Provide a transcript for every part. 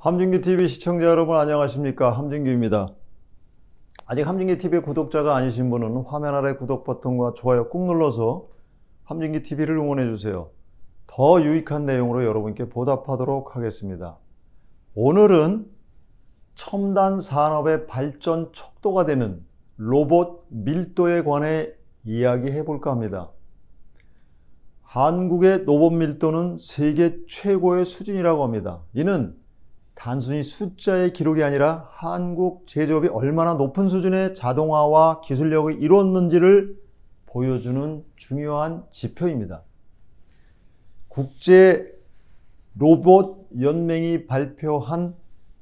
함진기 TV 시청자 여러분 안녕하십니까? 함진기입니다. 아직 함진기 TV 구독자가 아니신 분은 화면 아래 구독 버튼과 좋아요 꾹 눌러서 함진기 TV를 응원해 주세요. 더 유익한 내용으로 여러분께 보답하도록 하겠습니다. 오늘은 첨단 산업의 발전 척도가 되는 로봇 밀도에 관해 이야기해 볼까 합니다. 한국의 로봇 밀도는 세계 최고의 수준이라고 합니다. 이는 단순히 숫자의 기록이 아니라 한국 제조업이 얼마나 높은 수준의 자동화와 기술력을 이뤘는지를 보여주는 중요한 지표입니다. 국제 로봇 연맹이 발표한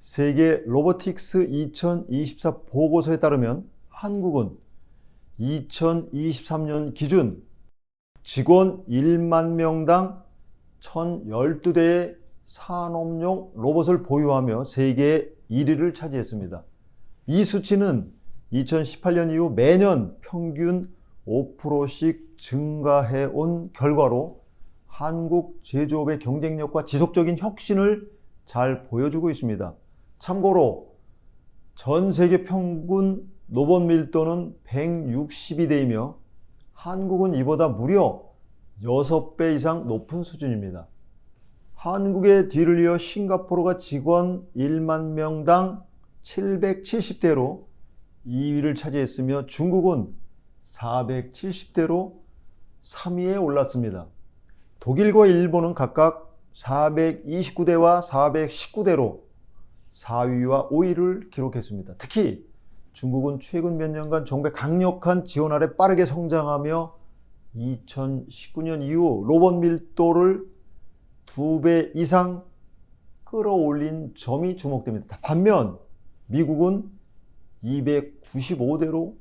세계 로보틱스 2024 보고서에 따르면 한국은 2023년 기준 직원 1만 명당 1012대의 산업용 로봇을 보유하며 세계 1위를 차지했습니다. 이 수치는 2018년 이후 매년 평균 5%씩 증가해 온 결과로 한국 제조업의 경쟁력과 지속적인 혁신을 잘 보여주고 있습니다. 참고로 전 세계 평균 로봇 밀도는 162대이며 한국은 이보다 무려 6배 이상 높은 수준입니다. 한국의 뒤를 이어 싱가포르가 직원 1만 명당 770대로 2위를 차지했으며 중국은 470대로 3위에 올랐습니다. 독일과 일본은 각각 429대와 419대로 4위와 5위를 기록했습니다. 특히 중국은 최근 몇 년간 정부의 강력한 지원 아래 빠르게 성장하며 2019년 이후 로봇 밀도를 두 배 이상 끌어올린 점이 주목됩니다. 반면 미국은 295대로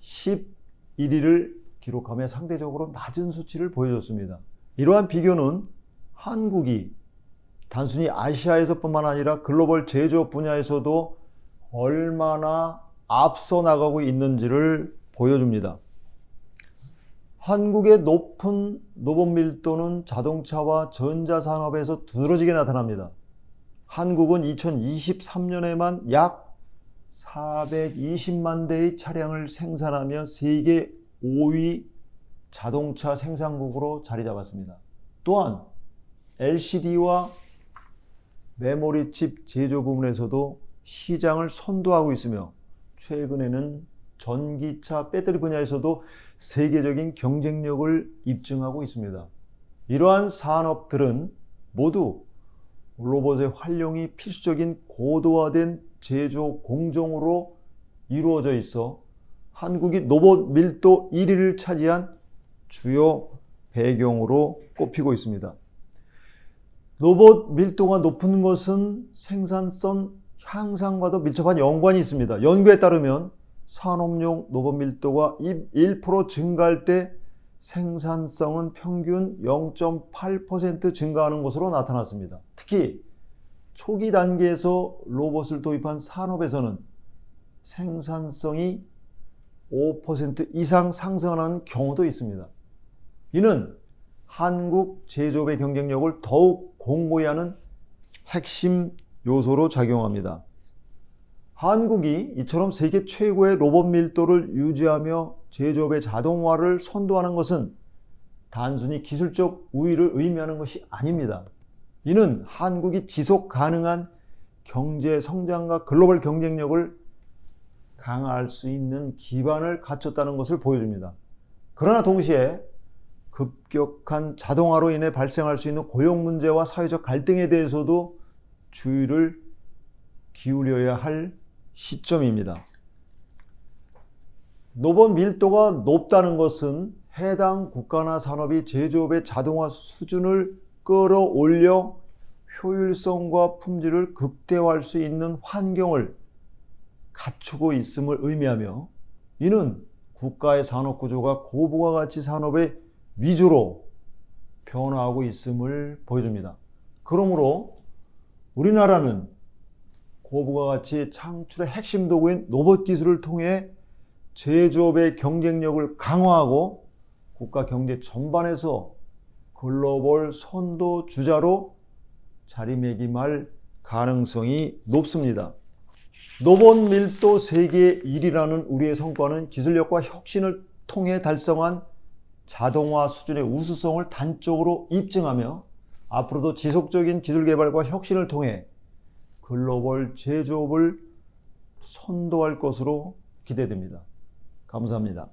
11위를 기록하며 상대적으로 낮은 수치를 보여줬습니다. 이러한 비교는 한국이 단순히 아시아에서뿐만 아니라 글로벌 제조업 분야에서도 얼마나 앞서 나가고 있는지를 보여줍니다. 한국의 높은 로봇 밀도는 자동차와 전자 산업에서 두드러지게 나타납니다. 한국은 2023년에만 약 420만 대의 차량을 생산하며 세계 5위 자동차 생산국으로 자리 잡았습니다. 또한 LCD와 메모리 칩 제조 부문에서도 시장을 선도하고 있으며 최근에는 전기차 배터리 분야에서도 세계적인 경쟁력을 입증하고 있습니다. 이러한 산업들은 모두 로봇의 활용이 필수적인 고도화된 제조 공정으로 이루어져 있어 한국이 로봇 밀도 1위를 차지한 주요 배경으로 꼽히고 있습니다. 로봇 밀도가 높은 것은 생산성 향상과도 밀접한 연관이 있습니다. 연구에 따르면 산업용 로봇 밀도가 1% 증가할 때 생산성은 평균 0.8% 증가하는 것으로 나타났습니다. 특히 초기 단계에서 로봇을 도입한 산업에서는 생산성이 5% 이상 상승하는 경우도 있습니다. 이는 한국 제조업의 경쟁력을 더욱 공고히 하는 핵심 요소로 작용합니다. 한국이 이처럼 세계 최고의 로봇 밀도를 유지하며 제조업의 자동화를 선도하는 것은 단순히 기술적 우위를 의미하는 것이 아닙니다. 이는 한국이 지속 가능한 경제 성장과 글로벌 경쟁력을 강화할 수 있는 기반을 갖췄다는 것을 보여줍니다. 그러나 동시에 급격한 자동화로 인해 발생할 수 있는 고용 문제와 사회적 갈등에 대해서도 주의를 기울여야 할 시점입니다. 로봇 밀도가 높다는 것은 해당 국가나 산업이 제조업의 자동화 수준을 끌어올려 효율성과 품질을 극대화할 수 있는 환경을 갖추고 있음을 의미하며 이는 국가의 산업 구조가 고부가 가치 산업의 위주로 변화하고 있음을 보여줍니다. 그러므로 우리나라는 고부가 가치 창출의 핵심 도구인 로봇 기술을 통해 제조업의 경쟁력을 강화하고 국가 경제 전반에서 글로벌 선도 주자로 자리매김할 가능성이 높습니다. 노본 밀도 세계 1위라는 우리의 성과는 기술력과 혁신을 통해 달성한 자동화 수준의 우수성을 단적으로 입증하며 앞으로도 지속적인 기술 개발과 혁신을 통해 글로벌 제조업을 선도할 것으로 기대됩니다. 감사합니다.